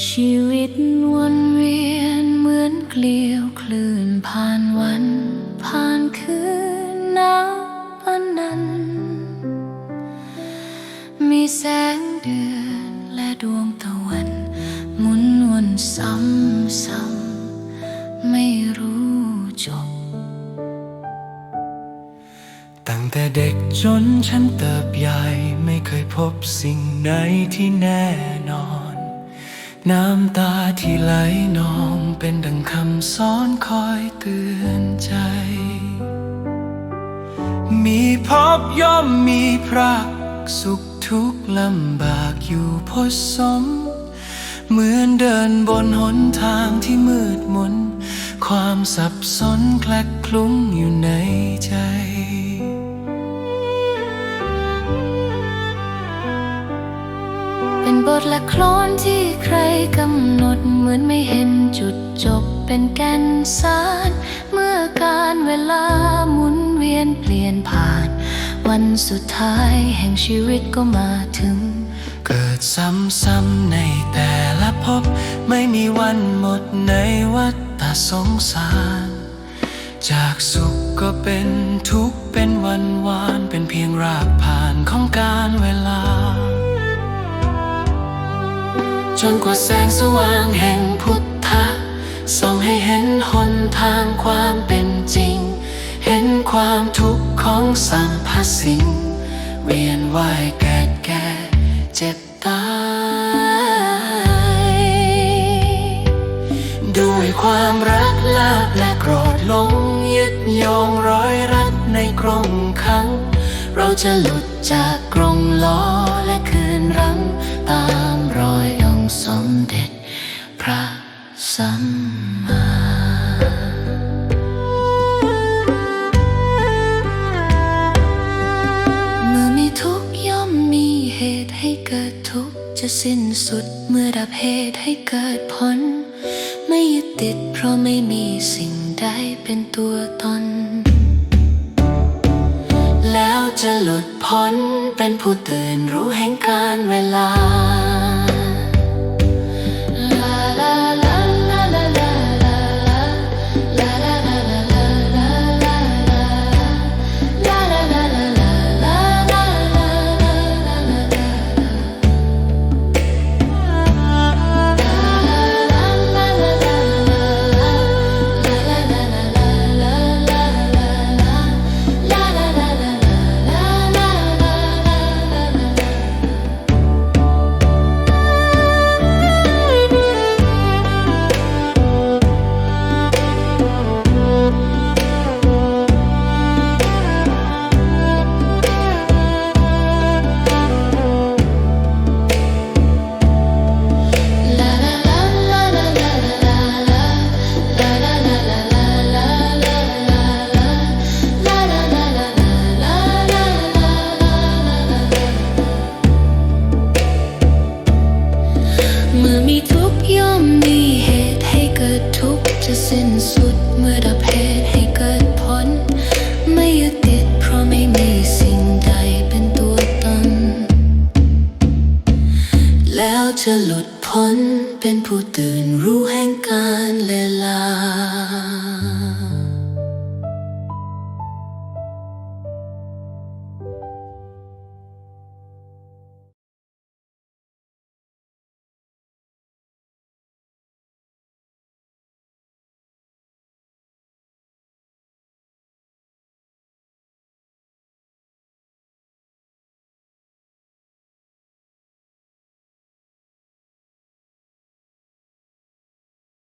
ชีวิตวนเวียนเหมือนเกลียวคลื่นผ่านวัน ผ่านคืนนาวอันนั้น มีแสงเดือนและดวงตะวัน หมุนวนซ้ำๆไม่รู้จบ ตั้งแต่เด็กจนฉันเติบใหญ่ไม่เคยพบสิ่งไหนที่แน่นอน น้ำตาที่ไหลนองเป็นดังคำสอนคอยเตือนใจ มีพบย่อมมีพรักสุขทุกข์ลำบากอยู่ผสม เหมือนเดินบนหนทางที่มืดมน ความสับสนแคลกคลุ้งอยู่ในใจ เหมือนไม่เห็นจุดจบเป็นแก่นสาร เมื่อการเวลาหมุนเวียนเปลี่ยนผ่าน วันสุดท้ายแห่งชีวิตก็มาถึง เกิดซ้ำๆในแต่ละภพไม่มีวันหมดในวัฏฏสงสาร จากสุขก็เป็นทุกข์เป็นวันวาน เป็นเพียงรากผ่านของการเวลา จนกว่าแสงสว่างแห่งพุทธะส่องให้เห็นหนทางความเป็นจริง เห็นความทุกข์ของสรรพสิ่ง เวียนว่ายเกิดแก่เจ็บตายด้วยความรักลาบและโกรธลงยึดโยงร้อยรัดในกรงขัง เราจะหลุดจากกรงล้อและคืนรังตาม สมเด็จพระสัมมาเมื่อมีทุกย่อมมีเหตุให้เกิดทุกจะสิ้นสุดเมื่อดับเหตุให้เกิดผล ไม่ยึดติดเพราะไม่มีสิ่งใดเป็นตัวตน แล้วจะหลุดพ้นเป็นผู้ตื่นรู้แห่งการเวลา จะสิ้นสุดเมื่อดับเหตุให้เกิดผล ไม่ยึดติดเพราะไม่มีสิ่งใดเป็นตัวตน แล้วจะหลุดพ้นเป็นผู้ตื่นรู้แห่งการเวลา